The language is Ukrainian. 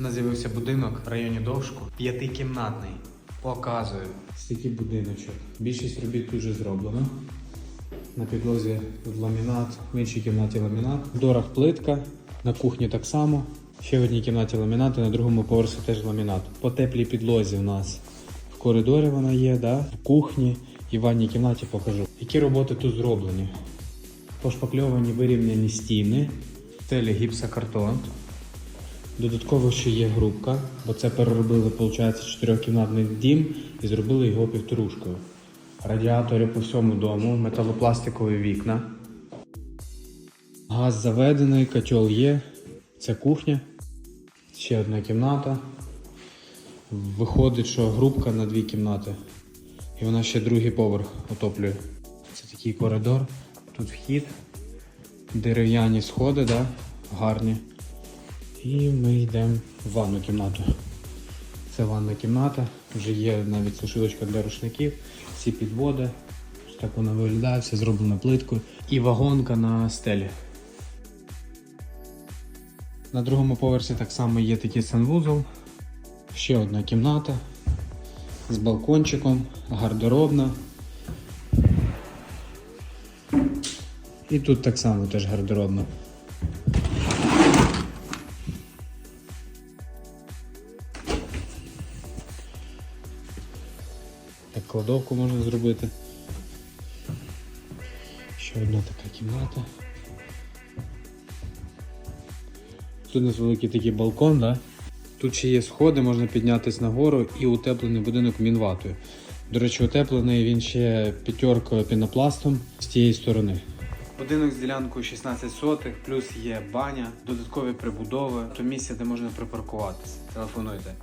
Нас з'явився будинок в районі Довжку, п'ятикімнатний. Показую. Стільки будиночок. Більшість робіт вже зроблено. На підлозі ламінат, в іншій кімнаті ламінат. В дорах плитка, на кухні так само. Ще в одній кімнаті ламінат, і на другому поверсі теж ламінат. По теплій підлозі у нас в коридорі вона є, да? в кухні і в ванній кімнаті покажу. Які роботи тут зроблені? Пошпакльовані вирівняні стіни, стелі гіпсокартон. Додатково ще є грубка, бо це переробили, виходить, чотирьохкімнатний дім і зробили його півторушкою. Радіатори по всьому дому, металопластикові вікна. Газ заведений, котел є. Це кухня. Ще одна кімната. Виходить, що грубка на дві кімнати. І вона ще другий поверх отоплює. Це такий коридор. Тут вхід, дерев'яні сходи, да? гарні. І ми йдемо в ванну кімнату. Це ванна кімната. Вже є навіть сушилочка для рушників, всі підводи. Так вона виглядає, все зроблено плиткою. І вагонка на стелі. На другому поверсі так само є такий санвузол. Ще одна кімната з балкончиком, гардеробна. І тут так само теж гардеробна. Так, кладовку можна зробити. Ще одна така кімната. Тут у нас великий такий балкон, да? Тут ще є сходи, можна піднятися нагору і утеплений будинок мінватою. До речі, утеплений він ще п'ятеркою пінопластом з тієї сторони. Будинок з ділянкою 16 сотих, плюс є баня, додаткові прибудови, то місце, де можна припаркуватися. Телефонуйте.